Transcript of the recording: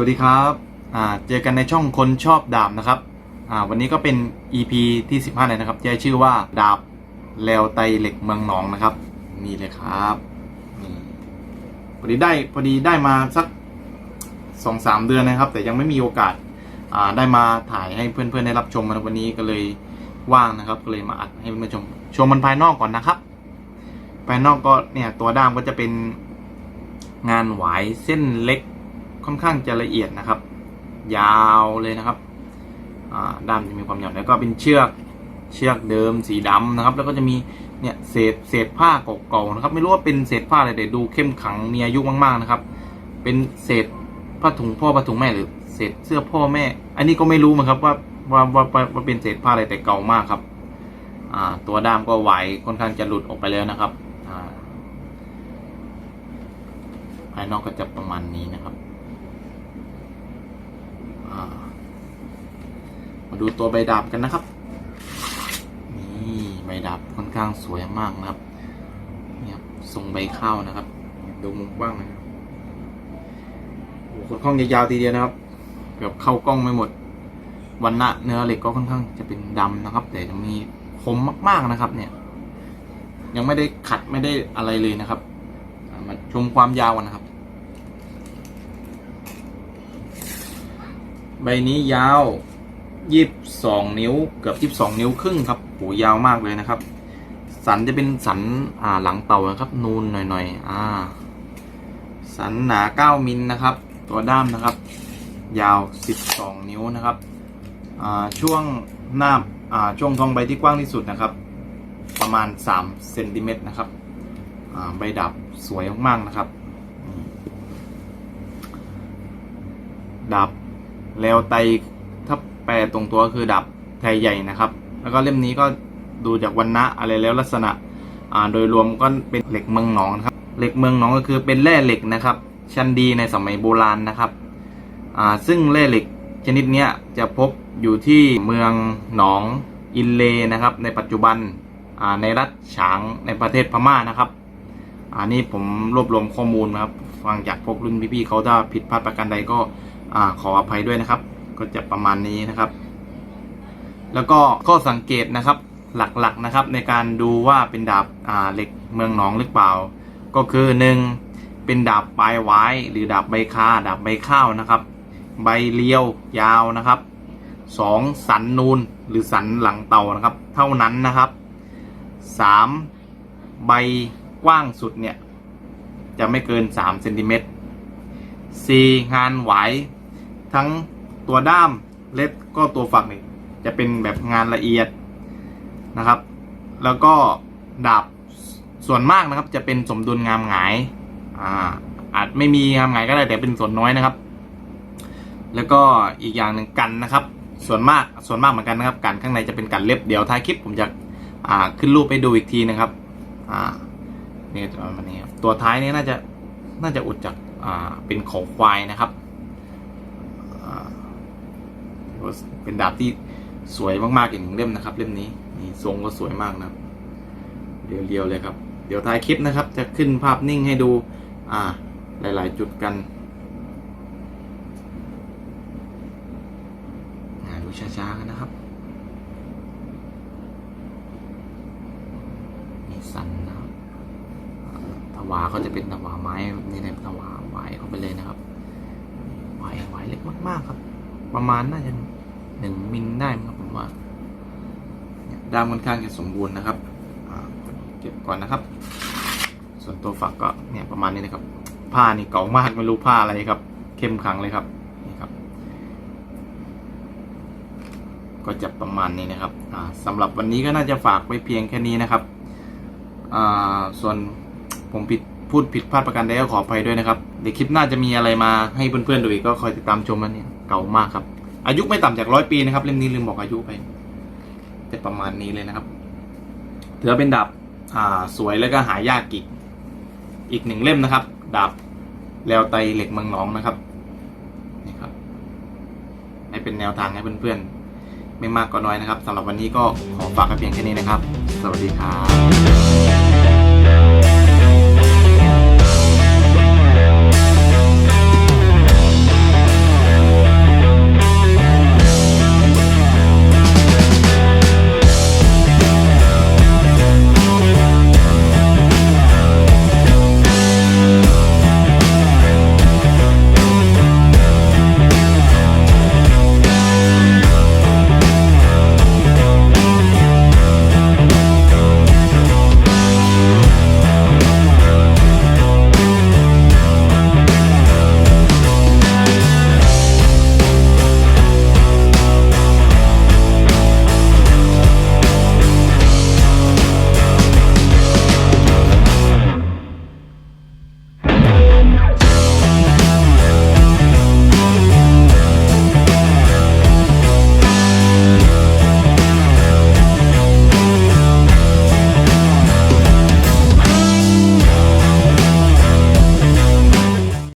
วัสดีครับเจอกันในช่องคนชอบดาบนะครับวันนี้ก็เป็น EP ที่ 15 เลยนะครับจะชื่อว่าดาบแลวไตเหล็กเมืองหนองนะครับ นี่เลยครับนี่พอดีได้พอดีได้มาสักสองสามเดือนนะครับ แต่ยังไม่มีโอกาสาได้มาถ่ายให้เพื่อนๆได้รับชมนะวันนี้ก็เลยว่างนะครับ ก็เลยมาอัดให้เพื่อนๆชมชมมันภายนอกก่อนนะครับ ภายนอกก็เนี่ยตัวด้ามก็จะเป็นงานหวายเส้นเล็ก ค่อนข้างจะละเอียดนะครับ ยาวเลยนะครับด้ามจะมีความยาวแล้วก็เป็นเชือกเชือกเดิมสีดำนะครับ แล้วก็จะมีเนี่ยเศษเศษผ้าเก่าๆนะครับ ไม่รู้ว่าเป็นเศษผ้าอะไรแต่ดูเข้มขังมีอายุมากๆนะครับ เป็นเศษผ้าถุงพ่อผ้าถุงแม่หรือเศษเสื้อพ่อแม่ อันนี้ก็ไม่รู้เหมือนครับว่าว่าว่าว่าว่าเป็นเศษผ้าอะไรแต่เก่ามากครับ อ่า ตัวด้ามก็ไหวค่อนข้างจะหลุดออกไปแล้วนะครับ อ่าภายนอกก็จะประมาณนี้นะครับ อ่ามา ดูตัวใบดาบกันนะครับ นี่ใบดาบค่อนข้างสวยมากนะครับเนี่ยครับทรงใบข้าวนะครับ ดูมุมกว้างนะครับโอ้โหค่อนข้างยาวๆทีเดียวนะครับเกือบเข้ากล้องไม่หมด วันณะเนื้อเหล็กก็ค่อนข้างจะเป็นดำนะครับ แต่ยังมีคมมากๆนะครับ เนี่ย ยังไม่ได้ขัดไม่ได้อะไรเลยนะครับมาชมความยาวกันนะครับ ใบนี้ยาว ยี่สิบสองนิ้วเกือบยี่สิบสองนิ้วครึ่งครับโหยาวมากเลยนะครับ สันจะเป็นสันอ่าหลังเต่านะครับ นูนหน่อยๆอ่า สันหนาเก้ามิลนะครับ ตัวด้ามนะครับ ยาวสิบสองนิ้วนะครับอ่าช่วงหน้าอ่าช่วงทองใบที่กว้างที่สุดนะครับ ประมาณสามเซนติเมตรนะครับอ่าใบดับสวยมากๆนะครับดับแล้วไต แปลตรงตัวคือดับไทยใหญ่นะครับ แล้วก็เล่มนี้ก็ดูจากวันณะอะไรแล้วลักษณะอ่าโดยรวมก็เป็นเหล็กเมืองหนองนะครับ เหล็กเมืองหนองก็คือเป็นแร่เหล็กนะครับ ชั้นดีในสมัยโบราณนะครับอ่าซึ่งแร่เหล็กชนิดนี้จะพบอยู่ที่เมืองหนองอินเลนะครับ ในปัจจุบันอ่าในรัฐฉางในประเทศพม่านะครับอันนี้ผมรวบรวมข้อมูลนะครับ ฟังจากพวกรุ่นพี่ๆเขาถ้าผิดพลาดประการใดก็อขออภัยด้วยนะครับ ก็จะประมาณนี้นะครับ แล้วก็ข้อสังเกตนะครับหลักๆนะครับ ในการดูว่าเป็นดาบอ่าเหล็กเมืองหนองหรือเปล่า ก็คือหนึ่งเป็นดาบปลายไว้หรือดาบใบคาดาบใบข้าวนะครับ ใบเลี้ยวยาวนะครับสองสันนูนหรือสันหลังเต่านะครับ เท่านั้นนะครับสามใบกว้างสุดเนี่ย จะไม่เกิน3เซนติเมตร 4. งานไหวทั้ง ตัวด้ามเล็บก็ตัวฝักนี่จะเป็นแบบงานละเอียดนะครับ แล้วก็ดาบส่วนมากนะครับ จะเป็นสมดุลงามหงายอ่าอาจไม่มีงามหงายก็ได้แต่เป็นส่วนน้อยนะครับ แล้วก็อีกอย่างหนึ่งกันนะครับ ส่วนมากส่วนมากเหมือนกันนะครับกันข้างในจะเป็นกันเล็บเดี๋ยวท้ายคลิปผมจะอ่าขึ้นรูปไปดูอีกทีนะครับอ่านี่จะประมาณนี้ครับตัวท้ายนี้น่าจะน่าจะอุดจากอ่าเป็นของควายนะครับ เป็นดาบที่สวยมากๆอีกหนึ่งเล่มนะครับ เล่มนี้นี่ทรงก็สวยมากนะครับเรียวๆเลยครับ เดี๋ยวท้ายคลิปนะครับ จะขึ้นภาพนิ่งให้ดู อ่า หลาย ๆ จุดกันอ่าดูช้าๆกันนะครับนี่สันนะครับถวาเขาจะเป็นถวาไม้นี่เลยถวาไหวเข้าไปเลยนะครับไหวไหวเล็กมากๆครับ ประมาณน่าจะหนึ่งมิลได้ครับผมว่าด้ามค่อนข้างจะสมบูรณ์นะครับเก็บก่อนนะครับ ส่วนตัวฝักก็เนี่ยประมาณนี้นะครับ ผ้านี่เก่ามากไม่รู้ผ้าอะไรครับ เข้มขังเลยครับนี่ครับ ก็จะประมาณนี้นะครับอ่าสำหรับวันนี้ก็น่าจะฝากไว้เพียงแค่นี้นะครับส่วนผมผิดพูดผิดพลาดประการใดก็ขออภัยด้วยนะครับ เดี๋ยวคลิปหน้าจะมีอะไรมาให้เพื่อนๆดูอีกก็คอยติดตามชมมันเนี่ย เก่ามากครับ อายุไม่ต่ำจากร้อยปีนะครับเล่มนี้ลืมบอกอายุไปจะประมาณนี้เลยนะครับถือเป็นดาบอ่าสวยแล้วก็หายากอีกอีกหนึ่งเล่มนะครับ ดาบแล้วไตเหล็กเมืองหนองนะครับนี่ครับ ให้เป็นแนวทางให้เพื่อนๆ ไม่มากก็น้อยนะครับสำหรับวันนี้ก็ขอฝากไว้เพียงแค่นี้นะครับ สวัสดีครับ